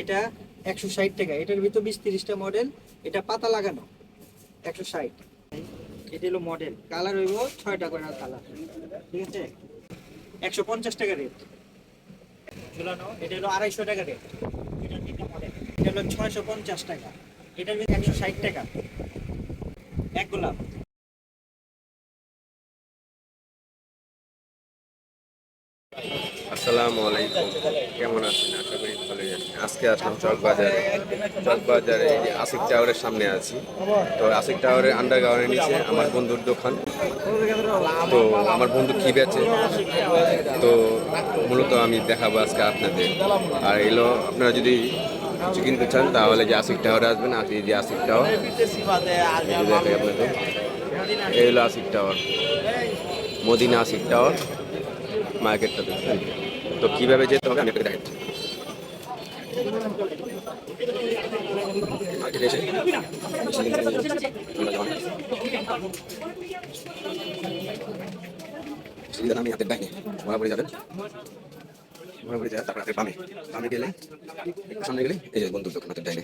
এটা একশো ষাট টাকা। এটার ভিতর বিশ তিরিশটা মডেল এটা পাতা লাগানো, একশো ষাট। এটা হলো মডেল কালার হইব ছয়টা করে কালার ঠিক আছে? একশো পঞ্চাশ টাকা রেট ঝুলানো, এটা হলো আড়াইশো টাকা রেট তিনটা মডেল এটা হলো ছয়শো পঞ্চাশ টাকা। এটার ভিতরে একশো ষাট টাকা। এক গোলাপ। আসসালামু আলাইকুম। কেমন আছেন? আশা করি আজকে আসলাম চকবাজারে। চকবাজারে এই যে আসিক টাওয়ারের সামনে আছি। তো আসিক টাওয়ারের আন্ডারগ্রাউন্ডের নিচে আমার বন্ধুর দোকান। তো আমার বন্ধু কি বেচে? তো মূলত আমি দেখাবো আজকে আপনাদের। আর এলো, আপনারা যদি কিছু কিনতে চান, তাহলে যে আসিক টাওয়ারে আসবেন এই যে আসিক টাওয়ার দেখাই আপনাদের। এই হলো আসিক টাওয়ার। মদিনা আসিক টাওয়ার। মার্কেটটা তো কীভাবে যেতে হবে, আমি আপনাকে দেখাচ্ছি। সিঁড়ি আমি হাতের ডাইনে পড়ে যাবেন বরাবরই যাবেন তারপর হাতের বামে। বামে গেলে সামনে গেলে, এই যে বন্ধুর দোকান হাতের ডাইনে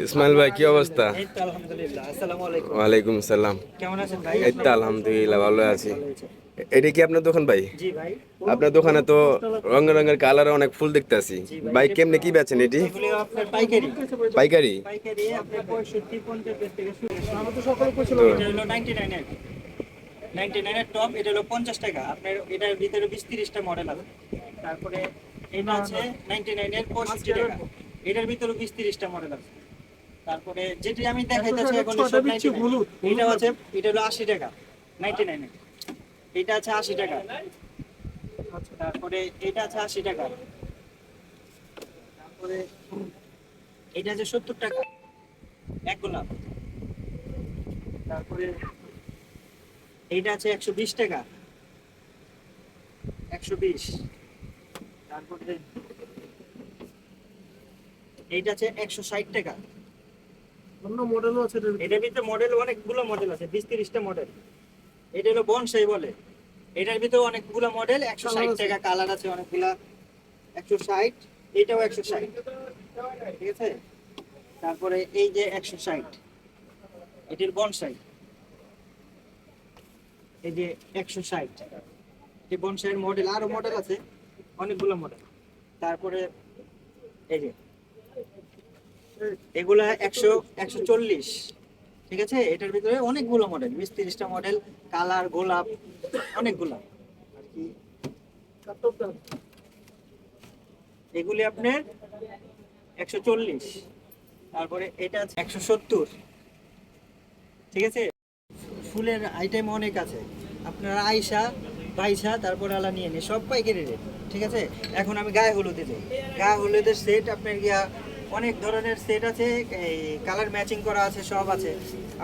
ইসমাইল ভাই কি অবস্থা? এই তো আলহামদুলিল্লাহ আসসালামু আলাইকুম। ওয়ালাইকুম সালাম। কেমন আছেন ভাই? এই তো আলহামদুলিল্লাহ ভালো আছি। এটা কি আপনার দোকান ভাই? আপনার দোকানে তো রঙের রঙের কালার অনেক ফুল দেখতেছি। ভাই কেমনে কি বেচেন এটি? পাইকারি। হলো টপ এটা পঞ্চাশ টাকা। আপনার এটার ভিতরে বিশ তিরিশটা মডেল আছে। তারপরে এটা আছে নাইনটি নাইনের পঁয়ষট্টি টাকা। এটার ভিতরে বিশ তিরিশটা মডেল আছে। তারপরে যেটি আমি দেখাইতেছি এখন সব 99 এটা আছে এটা হলো আশি টাকা নাইনটি নাইনের এটা আছে আশি টাকা। তারপরে এটা আছে আশি টাকা। তারপরে এটা আছে সত্তর টাকা। এক গোলাপ। তারপরে এইটা আছে একশো বিশ টাকা। একশো বিশ। তারপরে এইটা আছে একশো ষাট টাকা। অন্য মডেলও আছে এটার ভিতরে। মডেল অনেকগুলো মডেল আছে বিশ তিরিশটা মডেল এটা হলো বনসাই বলে। এটার ভিতরে অনেকগুলো মডেল একশো ষাট টাকা কালার আছে অনেকগুলা। একশো ষাট এইটাও একশো ষাট। ঠিক আছে? তারপরে এই যে একশো ষাট এটির বনসাই এই যে একশো ষাট এই বনসাইয়ের মডেল আরও মডেল আছে অনেকগুলো মডেল তারপরে এই যে এগুলা একশো একশো চল্লিশ। ঠিক আছে? এটার ভিতরে অনেকগুলো মডেল বিশ তিরিশটা মডেল কালার, গোলাপ, অনেকগুলো। এগুলি আপনার একশো চল্লিশ। তারপরে এটা একশো সত্তর। ঠিক আছে? ফুলের আইটেম অনেক আছে। আপনার আইসা বাইসা তারপর আলা নিয়ে নিয়ে সব পাইকারি রেট ঠিক আছে? এখন আমি গায়ে হলুদে যাই গায়ে হলুদের সেট আপনার গিয়া অনেক ধরনের সেট আছে কালার ম্যাচিং করা আছে, সব আছে।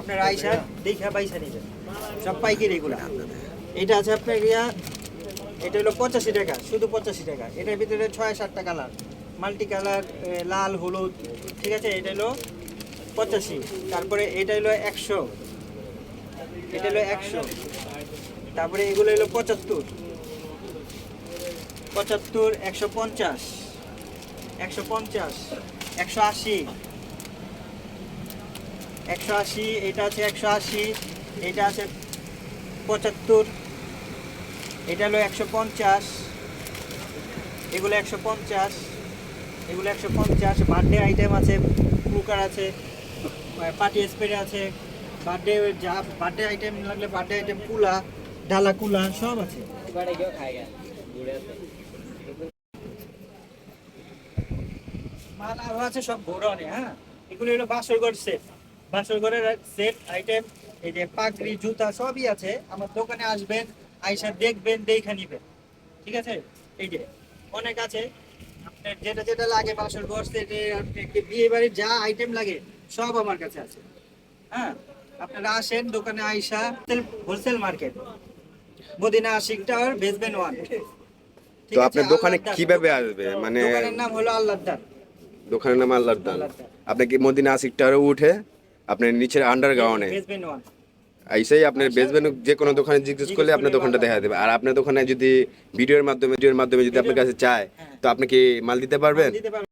আপনার আইসা দেখা বাইসা নেবেন। সব পাইকারি এগুলা। এটা আছে আপনার গিয়া এটা হলো পঁচাশি টাকা, শুধু পঁচাশি টাকা। এটার ভিতরে ছয় সাতটা কালার মাল্টি কালার লাল, হলুদ, ঠিক আছে? এটা হলো পঁচাশি। তারপরে এটা হলো একশো। এটা হলো একশো। তারপরে এগুলো হলো পঁচাত্তর। পঁচাত্তর, একশো পঞ্চাশ। একশো পঞ্চাশ। একশো আশি। একশো আশি, এটা আছে একশো আশি, এটা আছে পঁচাত্তর, এটা হলো একশো পঞ্চাশ, এগুলো একশো পঞ্চাশ, এগুলো একশো পঞ্চাশ। বার্থডে আইটেম আছে, কুকার আছে পার্টি স্প্রে আছে, বার্থডে যা, বার্থডে আইটেম লাগলে বার্থডে আইটেম কুলা, ডালা কুলা, সব আছে। মাল আরও আছে সব গোডাউনে হ্যাঁ? এগুলো হলো বাসরঘর সেট বাসরঘরের সেট আইটেম এই যে পাগড়ি জুতা সবই আছে। আমার দোকানে আসবেন আইসা দেখবেন দেখে নিবেন। ঠিক আছে? এই যে অনেক আছে। আপনার যেটা যেটা লাগে বাসর ঘর সেটে বিয়ে বাড়ির যা আইটেম লাগে সব আমার কাছে আছে। হ্যাঁ? আপনারা আসেন দোকানে আইসা wholesale market. Madina Ashiq tower বেসবেন one তো আপনার দোকানে কীভাবে আসবে? মানে দোকানের নাম হলো আল্লাহদার দোকানের নাম আল্লাহর দান। আপনি কি মদিনা আসিক উঠে আপনার নিচের আন্ডারগ্রাউন্ডে বেসমেন্ট এইসেই আপনার বেসবেন যে কোনো দোকানে জিজ্ঞেস করলে আপনার দোকানটা দেখা দেবে। আর আপনার দোকানে যদি ভিডিওর মাধ্যমে ভিডিওর মাধ্যমে যদি আপনার কাছে চায় তো আপনি কি মাল দিতে পারবেন? দিতে পারবেন।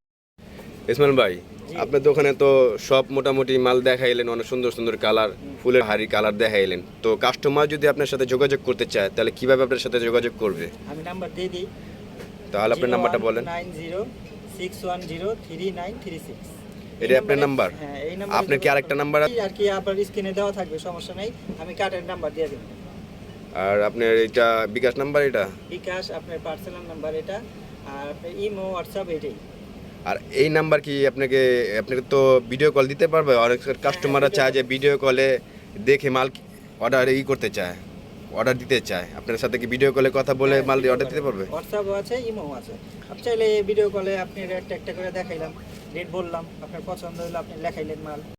ইসমাইল ভাই আপনার দোকানে তো সব মোটামুটি মাল দেখাইলেন অনেক সুন্দর সুন্দর কালার ফুলের হাড়ি কালার দেখাইলেন। তো কাস্টমার যদি আপনার সাথে যোগাযোগ করতে চায় তাহলে কীভাবে আপনার সাথে যোগাযোগ করবে? আমি নাম্বার দিয়ে দিই। তাহলে আপনার নাম্বারটা বলেন। Nine zero six one zero three nine three six এটা আপনার নাম্বার হ্যাঁ এই নাম্বার আপনার কি আরেকটা নাম্বার আছে? আর কি আপনার স্ক্রিনে দেওয়া থাকবে সমস্যা নাই। আমি কার্ডের নাম্বার দিয়ে দিই আর আপনার এটা বিকাশ নাম্বার এটা? বিকাশ আপনার পার্সোনাল নাম্বার এটা আর আপনার ইমো হোয়াটসঅ্যাপ এটাই। আর এই নাম্বার কি আপনাকে আপনাকে তো ভিডিও কল দিতে পারবে? অনেক কাস্টমাররা চায় যে ভিডিও কলে দেখে মাল অর্ডার ই করতে চায়। অর্ডার দিতে চায়। আপনার সাথে কি ভিডিও কলে কথা বলে মাল অর্ডার দিতে পারবে? হোয়াটসঅ্যাপও আছে ইমো আছে। আপনি চাইলে ভিডিও কলে আপনি একটা একটা করে দেখাইলাম রেট বললাম আপনার পছন্দ হলো আপনি লেখাইলেন মাল।